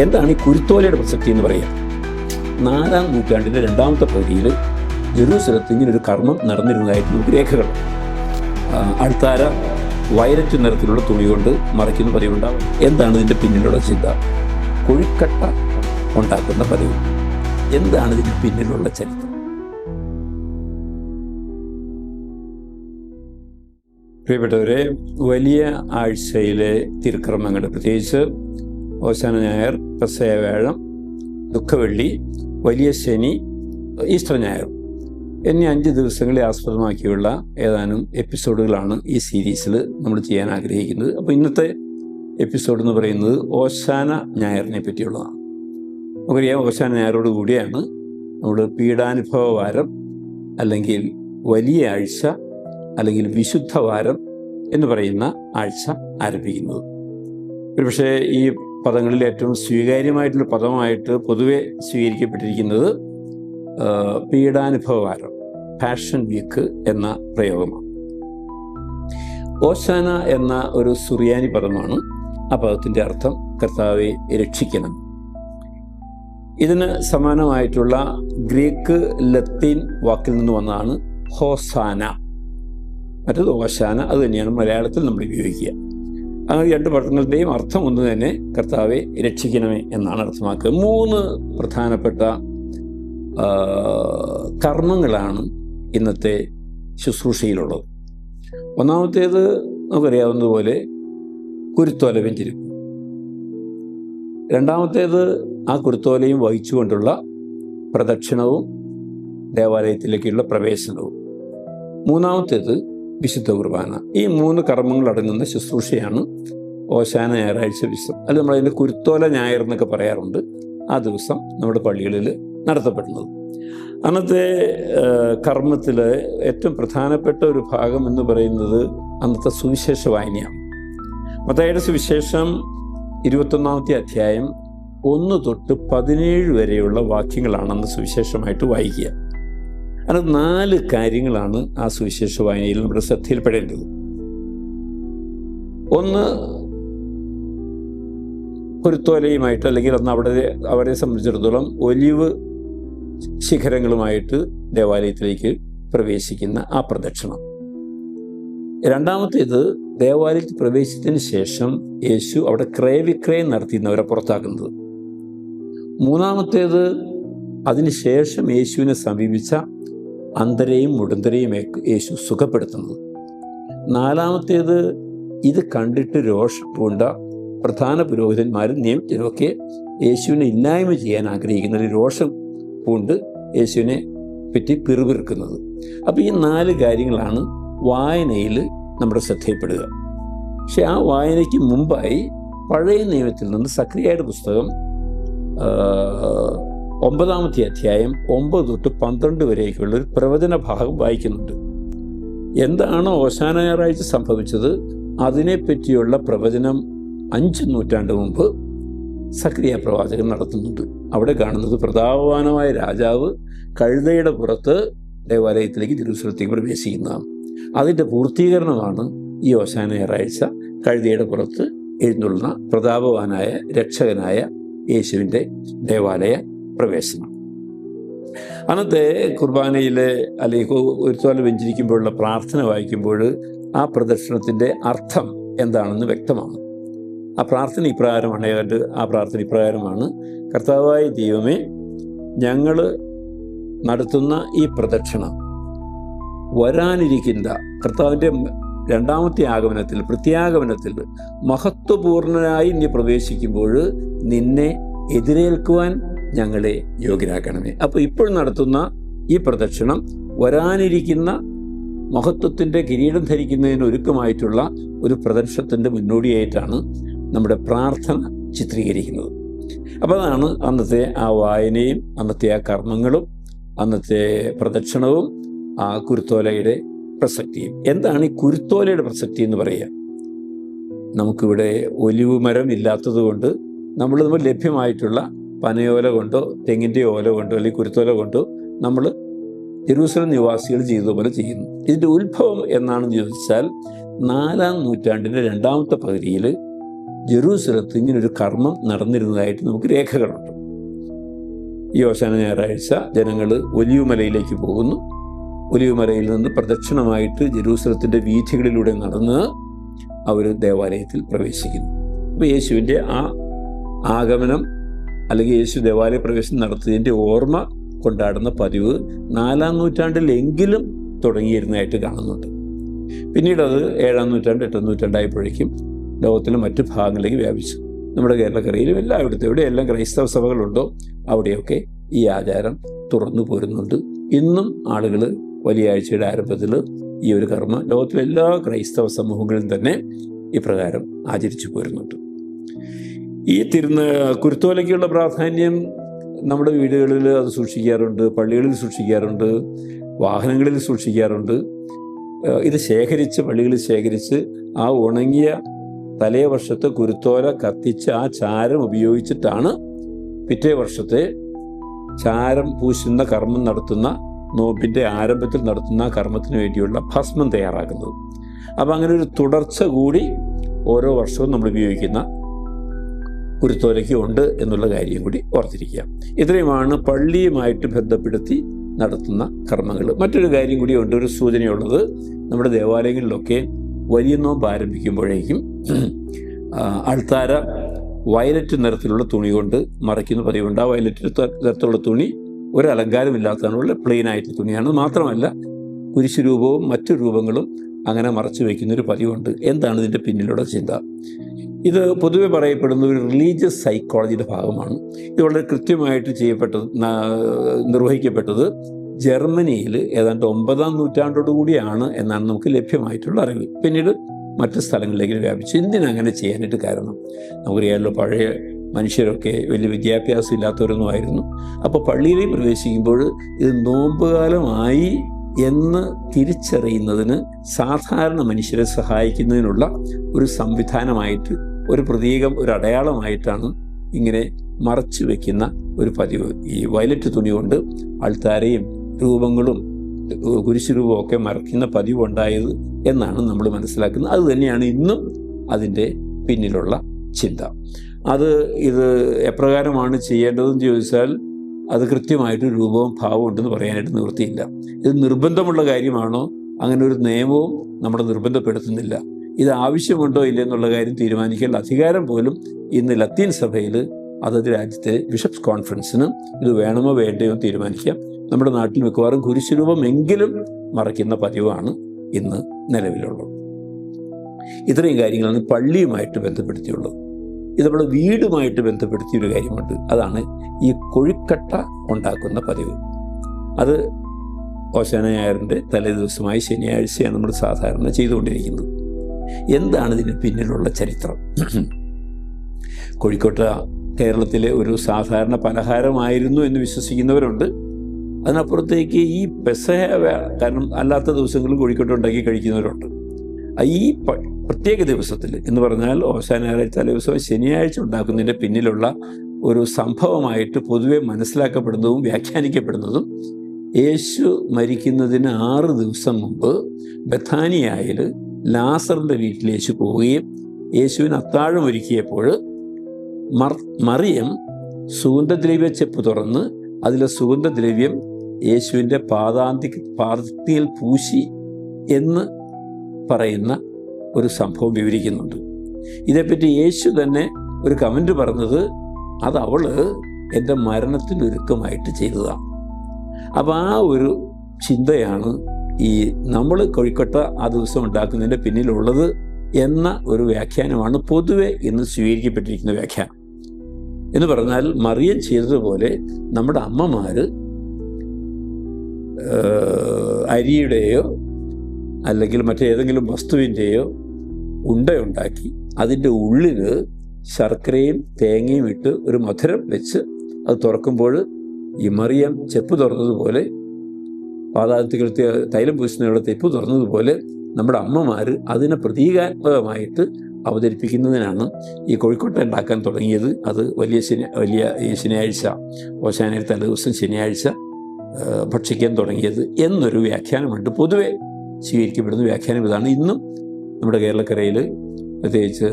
എന്താണ് ഈ കുരുത്തോലയുടെ പ്രസക്തി എന്ന് പറയുക നാലാം നൂറ്റാണ്ടിന്റെ രണ്ടാമത്തെ പകുതിയിൽ ജെറൂസലത്ത് ഇങ്ങനൊരു കർമ്മം നടന്നിരുന്നതായിട്ട് നമുക്ക് രേഖകൾ. അടുത്താര വയലറ്റ് നിറത്തിലുള്ള തുണി കൊണ്ട് മറയ്ക്കുന്ന പതിവുണ്ടാവും. എന്താണ് ഇതിന്റെ പിന്നിലുള്ള ചിന്ത? കൊഴിക്കട്ട ഉണ്ടാക്കുന്ന പതിവ്. എന്താണ് ഇതിന് പിന്നിലുള്ള ചരിത്രം? പ്രിയപ്പെട്ടവരെ വലിയ ആഴ്ചയിലെ തിരുക്രമങ്ങൾ പ്രത്യേകിച്ച് ഓശാന ഞായർ പ്രസയ വ്യാഴം ദുഃഖവെള്ളി വലിയ ശനി ഈസ്റ്റർ ഞായർ എന്നീ അഞ്ച് ദിവസങ്ങളെ ആസ്പദമാക്കിയുള്ള ഏതാനും എപ്പിസോഡുകളാണ് ഈ സീരീസിൽ നമ്മൾ ചെയ്യാൻ ആഗ്രഹിക്കുന്നത്. അപ്പോൾ ഇന്നത്തെ എപ്പിസോഡ് എന്ന് പറയുന്നത് ഓശാന ഞായറിനെ പറ്റിയുള്ളതാണ്. നമുക്കറിയാം ഓശാന ഞായറോട് കൂടിയാണ് നമ്മൾ പീഡാനുഭവ വാരം അല്ലെങ്കിൽ വലിയ ആഴ്ച അല്ലെങ്കിൽ വിശുദ്ധ വാരം എന്ന് പറയുന്ന ആഴ്ച ആരംഭിക്കുന്നത്. ഒരുപക്ഷേ ഈ പദങ്ങളിൽ ഏറ്റവും സ്വീകാര്യമായിട്ടുള്ള പദമായിട്ട് പൊതുവെ സ്വീകരിക്കപ്പെട്ടിരിക്കുന്നത് പീഡാനുഭവകാരം ഫാഷൻ വീക്ക് എന്ന പ്രയോഗമാണ്. ഓശാന എന്ന ഒരു സുറിയാനി പദമാണ് ആ പദത്തിന്റെ അർത്ഥം കർത്താവെ രക്ഷിക്കണം. ഇതിന് സമാനമായിട്ടുള്ള ഗ്രീക്ക് ലത്തീൻ വാക്കിൽ നിന്ന് വന്നതാണ് ഹോസാന. മറ്റത് ഓശാന അത് തന്നെയാണ് മലയാളത്തിൽ നമ്മൾ ഉപയോഗിക്കുക. അങ്ങനെ രണ്ട് പദങ്ങളുടെയും അർത്ഥം ഒന്ന് തന്നെ കർത്താവെ രക്ഷിക്കണമേ എന്നാണ് അർത്ഥമാക്കുക മൂന്ന് പ്രധാനപ്പെട്ട കർമ്മങ്ങളാണ് ഇന്നത്തെ ശുശ്രൂഷയിലുള്ളത്. ഒന്നാമത്തേത് നമുക്കറിയാവുന്നതുപോലെ കുരുത്തോല വെഞ്ചരിപ്പ് രണ്ടാമത്തേത് ആ കുരുത്തോലയും വഹിച്ചുകൊണ്ടുള്ള പ്രദക്ഷിണവും ദേവാലയത്തിലേക്കുള്ള പ്രവേശനവും. മൂന്നാമത്തേത് വിശുദ്ധ കുർബാന. ഈ മൂന്ന് കർമ്മങ്ങൾ അടങ്ങുന്ന ശുശ്രൂഷയാണ് ഓശാന ഞായറാഴ്ച വിശ്വം അത് നമ്മളതിന്റെ കുരുത്തോല ഞായർ എന്നൊക്കെ പറയാറുണ്ട്. ആ ദിവസം നമ്മുടെ പള്ളികളിൽ നടത്തപ്പെടുന്നത്. അന്നത്തെ കർമ്മത്തിൽ ഏറ്റവും പ്രധാനപ്പെട്ട ഒരു ഭാഗം എന്ന് പറയുന്നത് അന്നത്തെ സുവിശേഷ വായനയാണ്. മത്തായുടെ സുവിശേഷം ഇരുപത്തൊന്നാമത്തെ അധ്യായം ഒന്ന് തൊട്ട് പതിനേഴ് വരെയുള്ള വാക്യങ്ങളാണ് അന്ന് സുവിശേഷമായിട്ട് വായിക്കുക. അത് നാല് കാര്യങ്ങളാണ് ആ സുവിശേഷ വായനയിൽ നമ്മുടെ ശ്രദ്ധയിൽപ്പെടേണ്ടത്. ഒന്ന് കുരുത്തോലയുമായിട്ട് അല്ലെങ്കിൽ അന്ന് അവിടെ അവരെ സംബന്ധിച്ചിടത്തോളം ഒലിവ് ശിഖരങ്ങളുമായിട്ട് ദേവാലയത്തിലേക്ക് പ്രവേശിക്കുന്ന ആ പ്രദക്ഷിണം. രണ്ടാമത്തേത് ദേവാലയത്തിൽ പ്രവേശിച്ചതിന് ശേഷം യേശു അവിടെ ക്രയവിക്രയം നടത്തിയിരുന്നവരെ പുറത്താക്കുന്നത്. മൂന്നാമത്തേത് അതിനുശേഷം യേശുവിനെ സമീപിച്ച അന്തരെയും മുടന്തരെയും യേശു സുഖപ്പെടുത്തുന്നത് നാലാമത്തേത് ഇത് കണ്ടിട്ട് രോഷം പൂണ്ട പ്രധാന പുരോഹിതന്മാരും നിയമത്തിനൊക്കെ യേശുവിനെ ഇല്ലായ്മ ചെയ്യാൻ ആഗ്രഹിക്കുന്ന ഒരു രോഷം പൂണ്ട് യേശുവിനെ പറ്റി പിറുപിറുക്കുന്നത്. അപ്പോൾ ഈ നാല് കാര്യങ്ങളാണ് വായനയിൽ നമ്മുടെ ശ്രദ്ധയിൽപ്പെടുക. പക്ഷെ ആ വായനയ്ക്ക് മുമ്പായി പഴയ നിയമത്തിൽ നിന്ന് സക്രിയയുടെ പുസ്തകം ഒമ്പതാമത്തെ അധ്യായം ഒമ്പത് തൊട്ട് പന്ത്രണ്ട് വരെയൊക്കെയുള്ള ഒരു പ്രവചന ഭാഗം വായിക്കുന്നുണ്ട്. എന്താണ് ഓശാന ഞായറാഴ്ച സംഭവിച്ചത്? അതിനെപ്പറ്റിയുള്ള പ്രവചനം അഞ്ച് നൂറ്റാണ്ട് മുമ്പ് സക്രിയ പ്രവാചകൻ നടത്തുന്നുണ്ട്. അവിടെ കാണുന്നത് പ്രതാപവാനമായ രാജാവ് കഴുതയുടെ പുറത്ത് ദേവാലയത്തിലേക്ക് ജെറുസലത്തേക്ക് പ്രവേശിക്കുന്നതാണ്. അതിന്റെ പൂർത്തീകരണമാണ് ഈ ഓശാന ഞായറാഴ്ച. കഴുതയുടെ പുറത്ത് എഴുന്നള്ളുന്ന പ്രതാപവാനായ രക്ഷകനായ യേശുവിന്റെ ദേവാലയ പ്രവേശനം. അന്നത്തെ കുർബാനയിലെ അല്ലെങ്കിൽ ഒരുത്തോല വെഞ്ചിരിക്കുമ്പോഴുള്ള പ്രാർത്ഥന വായിക്കുമ്പോൾ ആ പ്രദർശനത്തിന്റെ അർത്ഥം എന്താണെന്ന് വ്യക്തമാണ്. ആ പ്രാർത്ഥന ഇപ്രകാരമാണ് ഏതാണ്ട് ആ പ്രാർത്ഥന ഇപ്രകാരമാണ്. കർത്താവായ ദൈവമേ ഞങ്ങൾ നടത്തുന്ന ഈ പ്രദക്ഷിണം വരാനിരിക്കുന്ന കർത്താവിന്റെ രണ്ടാമത്തെ ആഗമനത്തിൽ പ്രത്യാഗമനത്തിൽ മഹത്വപൂർണനായി നീ പ്രവേശിക്കുമ്പോൾ നിന്നെ എതിരേൽക്കുവാൻ ഞങ്ങളെ യോഗ്യരാക്കണമേ. അപ്പോൾ ഇപ്പോൾ നടത്തുന്ന ഈ പ്രദക്ഷിണം വരാനിരിക്കുന്ന മഹത്വത്തിന്റെ കിരീടം ധരിക്കുന്നതിന് ഒരുക്കമായിട്ടുള്ള ഒരു പ്രദർശനത്തിന്റെ മുന്നോടിയായിട്ടാണ് നമ്മുടെ പ്രാർത്ഥന ചിത്രീകരിക്കുന്നത്. അപ്പോൾ അതാണ് അന്നത്തെ ആ വായനയും അന്നത്തെ ആ കർമ്മങ്ങളും അന്നത്തെ പ്രദക്ഷിണവും ആ കുരുത്തോലയുടെ പ്രസക്തിയും. എന്താണ് ഈ കുരുത്തോലയുടെ പ്രസക്തി എന്ന് പറയുക? നമുക്കിവിടെ ഒലിവ് മരം ഇല്ലാത്തത് കൊണ്ട് നമ്മൾ നമ്മൾ ലഭ്യമായിട്ടുള്ള പനയോല കൊണ്ടോ തെങ്ങിന്റെ ഓല കൊണ്ടോ അല്ലെങ്കിൽ കുരുത്തോല കൊണ്ടോ നമ്മൾ ജെറൂസലം നിവാസികൾ ചെയ്തതുപോലെ ചെയ്യുന്നു. ഇതിന്റെ ഉത്ഭവം എന്നാണെന്ന് ചോദിച്ചാൽ നാലാം നൂറ്റാണ്ടിന്റെ രണ്ടാമത്തെ പകുതിയിൽ ജെറൂസലത്ത് ഇങ്ങനൊരു കർമ്മം നടന്നിരുന്നതായിട്ട് നമുക്ക് രേഖകളുണ്ട്. ഈ അവസാന ഞായറാഴ്ച ജനങ്ങൾ ഒലിവുമലയിലേക്ക് പോകുന്നു. ഒലിവുമലയിൽ നിന്ന് പ്രദക്ഷിണമായിട്ട് ജെറൂസലത്തിന്റെ വീഥികളിലൂടെ നടന്ന് അവർ ദേവാലയത്തിൽ പ്രവേശിക്കുന്നു. അപ്പോൾ യേശുവിന്റെ ആ ആഗമനം അല്ലെങ്കിൽ യേശു ദേവാലയ പ്രവേശനം നടത്തിയതിന്റെ ഓർമ്മ കൊണ്ടാടുന്ന പതിവ് നാലാം നൂറ്റാണ്ടിലെങ്കിലും തുടങ്ങിയിരുന്നതായിട്ട് കാണുന്നുണ്ട്. പിന്നീട് അത് ഏഴാം നൂറ്റാണ്ട് എട്ടാം നൂറ്റാണ്ടായപ്പോഴേക്കും ലോകത്തിലെ മറ്റു ഭാഗങ്ങളിലേക്ക് വ്യാപിച്ചു. നമ്മുടെ കേരളക്കരയിലും എല്ലായിടത്തും എവിടെയെല്ലാം ക്രൈസ്തവ സഭകളുണ്ടോ അവിടെയൊക്കെ ഈ ആചാരം തുറന്നു പോരുന്നുണ്ട്. ഇന്നും ആളുകൾ വലിയ ആഴ്ചയുടെ ആരംഭത്തിൽ ഈ ഒരു കർമ്മ ലോകത്തിലെ എല്ലാ ക്രൈസ്തവ സമൂഹങ്ങളിലും തന്നെ ഇപ്രകാരം ആചരിച്ചു പോരുന്നുണ്ട്. ഈ തിരുന്ന കുരുത്തോലയ്ക്കുള്ള പ്രാധാന്യം നമ്മുടെ വീടുകളിൽ അത് സൂക്ഷിക്കാറുണ്ട് പള്ളികളിൽ സൂക്ഷിക്കാറുണ്ട് വാഹനങ്ങളിൽ സൂക്ഷിക്കാറുണ്ട്. ഇത് ശേഖരിച്ച് പള്ളികളിൽ ശേഖരിച്ച് ആ ഉണങ്ങിയ തലേ വർഷത്തെ കുരുത്തോല കത്തിച്ച് ആ ചാരം ഉപയോഗിച്ചിട്ടാണ് പിറ്റേ വർഷത്തെ ചാരം പൂശുന്ന കർമ്മം നടത്തുന്ന നോമ്പിന്റെ ആരംഭത്തിൽ നടത്തുന്ന കർമ്മത്തിന് വേണ്ടിയുള്ള ഭസ്മം തയ്യാറാക്കുന്നത്. അപ്പം അങ്ങനെ ഒരു തുടർച്ച കൂടി ഓരോ വർഷവും നമ്മൾ ഉപയോഗിക്കുന്ന ഉണ്ട് എന്നുള്ള കാര്യം കൂടി ഓർത്തിരിക്കുക. ഇത്രയുമാണ് പള്ളിയുമായിട്ട് ബന്ധപ്പെടുത്തി നടത്തുന്ന കർമ്മങ്ങൾ. മറ്റൊരു കാര്യം കൂടി ഉണ്ട് ഒരു സൂചനയുള്ളത്. നമ്മുടെ ദേവാലയങ്ങളിലൊക്കെ വലിയ നോമ്പ് ആരംഭിക്കുമ്പോഴേക്കും ആൾത്താര വയലറ്റ് നിറത്തിലുള്ള തുണി കൊണ്ട് മറയ്ക്കുന്ന പതിവുണ്ട്. ആ വയലറ്റ് നിറത്തിലുള്ള തുണി ഒരു അലങ്കാരമില്ലാത്തതാണ് വളരെ പ്ലെയിൻ ആയിട്ട് തുണിയാണ് മാത്രമല്ല കുരിശു രൂപവും മറ്റു രൂപങ്ങളും അങ്ങനെ മറച്ചു വയ്ക്കുന്നൊരു പതിവുണ്ട്. എന്താണ് ഇതിന്റെ പിന്നിലുള്ള ചിന്ത? ഇത് പൊതുവെ പറയപ്പെടുന്ന ഒരു റിലീജിയസ് സൈക്കോളജിയുടെ ഭാഗമാണ്. ഇത് വളരെ കൃത്യമായിട്ട് ചെയ്യപ്പെട്ടത് നിർവഹിക്കപ്പെട്ടത് ജർമ്മനിയിൽ ഏതാണ്ട് ഒമ്പതാം നൂറ്റാണ്ടോട് കൂടിയാണ് എന്നാണ് നമുക്ക് ലഭ്യമായിട്ടുള്ള അറിവ്. പിന്നീട് മറ്റ് സ്ഥലങ്ങളിലേക്ക് വ്യാപിച്ചു. എന്തിനങ്ങനെ ചെയ്യാനായിട്ട് കാരണം നമുക്കറിയാമല്ലോ പഴയ മനുഷ്യരൊക്കെ വലിയ വിദ്യാഭ്യാസം ഇല്ലാത്തവരൊന്നും ആയിരുന്നു. അപ്പോൾ പള്ളിയിലേക്ക് പ്രവേശിക്കുമ്പോൾ ഇത് നോമ്പുകാലമായി എന്ന് തിരിച്ചറിയുന്നതിന് സാധാരണ മനുഷ്യരെ സഹായിക്കുന്നതിനുള്ള ഒരു സംവിധാനമായിട്ട് ഒരു പ്രതീകം ഒരു അടയാളമായിട്ടാണ് ഇങ്ങനെ മറച്ചു വെക്കുന്ന ഒരു പതിവ്. ഈ വയലറ്റ് തുണി കൊണ്ട് ആൾത്താരെയും രൂപങ്ങളും ഏഹ് കുരിശു രൂപമൊക്കെ മറയ്ക്കുന്ന പതിവ് ഉണ്ടായത് എന്നാണ് നമ്മൾ മനസ്സിലാക്കുന്നത്. അത് തന്നെയാണ് ഇന്നും അതിന്റെ പിന്നിലുള്ള ചിന്ത. അത് ഇത് എപ്രകാരമാണ് ചെയ്യേണ്ടതെന്ന് ചോദിച്ചാൽ അത് കൃത്യമായിട്ട് രൂപവും ഭാവവും ഉണ്ടെന്ന് പറയാനായിട്ട് നിവൃത്തിയില്ല. ഇത് നിർബന്ധമുള്ള കാര്യമാണോ? അങ്ങനെ ഒരു നിയമവും നമ്മളെ നിർബന്ധപ്പെടുത്തുന്നില്ല. ഇത് ആവശ്യമുണ്ടോ ഇല്ലെന്നുള്ള കാര്യം തീരുമാനിക്കേണ്ട അധികാരം പോലും ഇന്ന് ലത്തീൻ സഭയിൽ അതത് രാജ്യത്തെ ബിഷപ്സ് കോൺഫറൻസിന് ഇത് വേണമോ വേണ്ടയോ തീരുമാനിക്കാം. നമ്മുടെ നാട്ടിൽ മിക്കവാറും കുരിശുരൂപമെങ്കിലും മറയ്ക്കുന്ന പതിവാണ് ഇന്ന് നിലവിലുള്ളത്. ഇത്രയും കാര്യങ്ങളാണ് പള്ളിയുമായിട്ട് ബന്ധപ്പെടുത്തിയുള്ളത്. ഇത് നമ്മുടെ വീടുമായിട്ട് ബന്ധപ്പെടുത്തിയ ഒരു കാര്യമുണ്ട്. അതാണ് ഈ കൊഴുക്കട്ട ഉണ്ടാക്കുന്ന പതിവ്. അത് ഓശാന ഞായറിന്റെ തലേ ദിവസമായി ശനിയാഴ്ചയാണ് നമ്മൾ സാധാരണ ചെയ്തുകൊണ്ടിരിക്കുന്നത്. എന്താണ് ഇതിന് പിന്നിലുള്ള ചരിത്രം? കോഴിക്കോട്ട കേരളത്തിലെ ഒരു സാധാരണ പലഹാരമായിരുന്നു എന്ന് വിശ്വസിക്കുന്നവരുണ്ട്. അതിനപ്പുറത്തേക്ക് ഈ പെസഹ കാരണം അല്ലാത്ത ദിവസങ്ങളിൽ കോഴിക്കോട്ട് ഉണ്ടാക്കി കഴിക്കുന്നവരുണ്ട്. ഈ പ്രത്യേക ദിവസത്തിൽ എന്ന് പറഞ്ഞാൽ ഓശാന ഞായറാഴ്ച ദിവസം ശനിയാഴ്ച ഉണ്ടാക്കുന്നതിന്റെ പിന്നിലുള്ള ഒരു സംഭവമായിട്ട് പൊതുവെ മനസ്സിലാക്കപ്പെടുന്നതും വ്യാഖ്യാനിക്കപ്പെടുന്നതും യേശു മരിക്കുന്നതിന് ആറ് ദിവസം മുമ്പ് ബഥാനിയായിൽ ലാസറിന്റെ വീട്ടിൽ യേശു പോവുകയും യേശുവിന് അത്താഴം ഒരുക്കിയപ്പോൾ മർ മറിയം സുഗന്ധദ്രവ്യ ചെപ്പ് തുറന്ന് അതിലെ സുഗന്ധദ്രവ്യം യേശുവിന്റെ പാദാന്തി പാദത്തിൽ പൂശി എന്ന് പറയുന്ന ഒരു സംഭവം വിവരിക്കുന്നുണ്ട്. ഇതേപ്പറ്റി യേശു തന്നെ ഒരു കമന്റ് പറഞ്ഞത് അത് അവൾ എന്റെ മരണത്തിനൊരുക്കമായിട്ട് ചെയ്തതാണ് അപ്പോൾ ആ ഒരു ചിന്തയാണ് ഈ നമ്മൾ കോഴിക്കോട്ട ആ ദിവസം ഉണ്ടാക്കുന്നതിന്റെ പിന്നിലുള്ളത് എന്ന ഒരു വ്യാഖ്യാനമാണ് പൊതുവെ ഇന്ന് സ്വീകരിക്കപ്പെട്ടിരിക്കുന്ന വ്യാഖ്യാനം. എന്ന് പറഞ്ഞാൽ മറിയം ചെയ്തതുപോലെ നമ്മുടെ അമ്മമാർ അരിയുടെയോ അല്ലെങ്കിൽ മറ്റേതെങ്കിലും വസ്തുവിന്റെയോ ഉണ്ടയുണ്ടാക്കി അതിന്റെ ഉള്ളിൽ ശർക്കരയും തേങ്ങയും ഇട്ട് ഒരു മധുരം വെച്ച് അത് തുറക്കുമ്പോൾ ഈ മറിയം ചെപ്പ് തുറന്നതുപോലെ പാതാളത്തിൽ തൈലം പൂശുന്നവരുടെ തെപ്പ് തുറന്നതുപോലെ നമ്മുടെ അമ്മമാർ അതിനെ പ്രതീകാത്മകമായിട്ട് അവതരിപ്പിക്കുന്നതിനാണ് ഈ കോഴിക്കോട്ട ഉണ്ടാക്കാൻ തുടങ്ങിയത്. അത് വലിയ ശനി വലിയ ഈ ശനിയാഴ്ച ഓശാനയിൽ തലേ ദിവസം ശനിയാഴ്ച ഭക്ഷിക്കാൻ തുടങ്ങിയത് എന്നൊരു വ്യാഖ്യാനമുണ്ട്. പൊതുവെ സ്വീകരിക്കപ്പെടുന്ന വ്യാഖ്യാനം ഇതാണ്. ഇന്നും നമ്മുടെ കേരളക്കരയിൽ പ്രത്യേകിച്ച്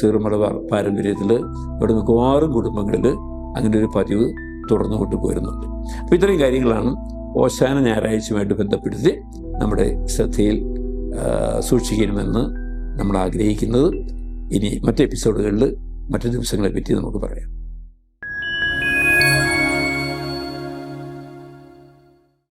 സീറുമലബാർ പാരമ്പര്യത്തിൽ ഇവിടെ മിക്കവാറും കുടുംബങ്ങളിൽ അങ്ങനെ ഒരു പതിവ് തുടർന്നു കൊണ്ടുപോരുന്നുണ്ട് അപ്പോൾ ഇത്രയും കാര്യങ്ങളാണ് ഓശാന ഞായറാഴ്ചയുമായിട്ട് ബന്ധപ്പെടുത്തി നമ്മുടെ ശ്രദ്ധയിൽ സൂക്ഷിക്കണമെന്ന് നമ്മൾ ആഗ്രഹിക്കുന്നത്. ഇനി മറ്റ് എപ്പിസോഡുകളിൽ മറ്റു ദിവസങ്ങളെ പറ്റി നമുക്ക് പറയാം.